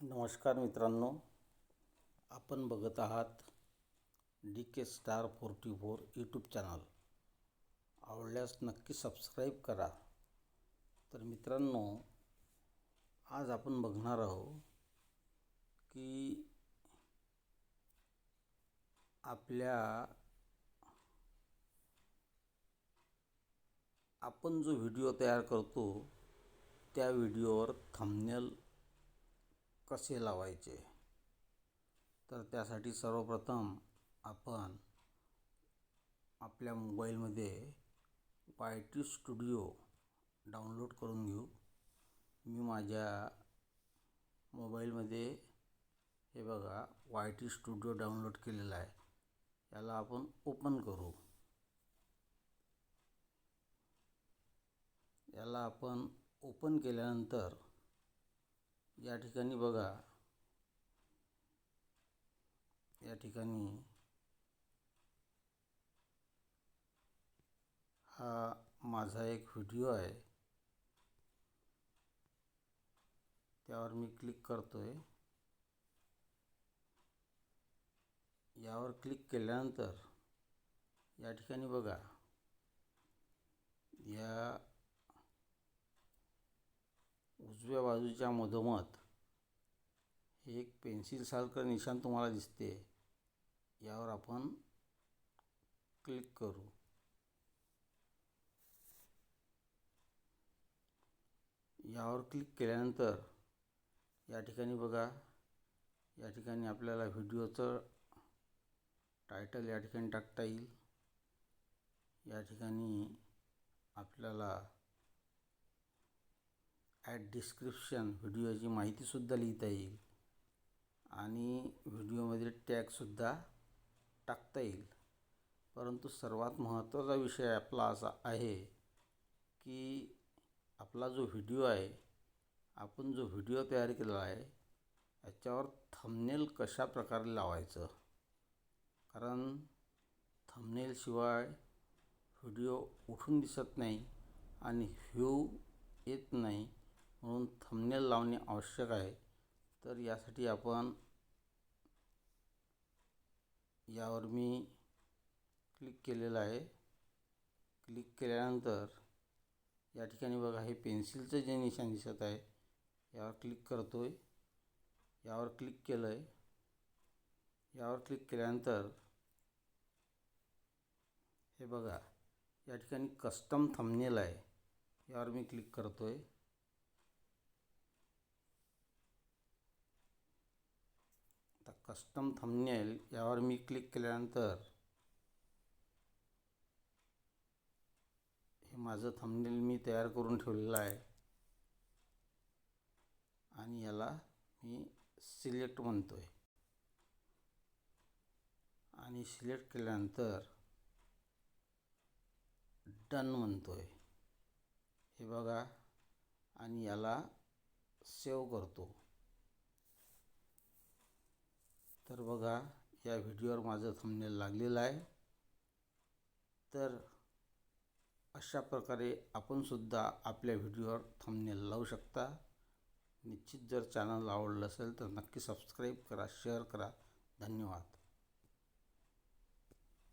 नमस्कार मित्रांनो आपण बघत आहात D K star forty four YouTube channel आवडल्यास नक्की सबस्क्राईब करा. तर मित्रांनो आज आपण बघणार आहोत की आपल्या आपण जो व्हिडिओ तयार करतो त्या व्हिडिओवर थंबनेल कसे लावायचे? तर त्यासाठी सर्वप्रथम आपण आपल्या मोबाईलमध्ये वाय टी स्टुडिओ डाउनलोड करून घेऊ. मी माझ्या मोबाईलमध्ये हे बघा वाय टी स्टुडिओ डाउनलोड केलेला आहे. याला आपण ओपन करू. याला आपण ओपन केल्यानंतर या ठिकाणी बघा. या ठिकाणी हा माझा एक व्हिडिओ आहे. त्यावर मी क्लिक करतो आहे यावर क्लिक केल्यानंतर या ठिकाणी बघा या उजव्या बाजूच्या मधोमध. हे एक पेन्सिलसारखं निशान तुम्हाला दिसते. यावर आपण क्लिक करू. यावर क्लिक केल्यानंतर या ठिकाणी बघा. या ठिकाणी आपल्याला व्हिडिओचं टायटल या ठिकाणी टाकता येईल. या ठिकाणी आपल्याला ॲट डिस्क्रिप्शन व्हिडिओची माहितीसुद्धा लिहिता येईल. आणि व्हिडिओमध्ये टॅगसुद्धा टाकता येईल. परंतु सर्वात महत्त्वाचा विषय आपला असा आहे की आपला जो व्हिडिओ आहे आपण जो व्हिडिओ तयार केलेला आहे याच्यावर थंबनेल कशा प्रकारे लावायचं? कारण थंबनेलशिवाय व्हिडिओ उठून दिसत नाही आणि व्ह्यू येत नाही. म्हणून थंबनेल लावणे आवश्यक आहे. तर यासाठी आपण यावर मी क्लिक केलेलं आहे. क्लिक केल्यानंतर या ठिकाणी बघा हे पेन्सिलचं जे निशाण दिसत आहे यावर क्लिक करतो आहे यावर क्लिक केलं आहे यावर क्लिक केल्यानंतर हे बघा या ठिकाणी कस्टम थंबनेल आहे. यावर मी क्लिक करतो आहे कस्टम थंबनेल यावर मी क्लिक केल्यानंतर हे माझं थंबनेल मी तयार करून ठेवलेलं आहे. आणि याला मी सिलेक्ट म्हणतो आहे आणि सिलेक्ट केल्यानंतर डन म्हणतो आहे हे बघा. आणि याला सेव करतो. तर बघा या व्हिडिओवर माझं थंबनेल लागलेलं आहे. तर अशा प्रकारे आपणसुद्धा आपल्या व्हिडिओवर थंबनेल लावू शकता. निश्चित जर चॅनल आवडलं असेल तर नक्की सबस्क्राईब करा शेअर करा. धन्यवाद.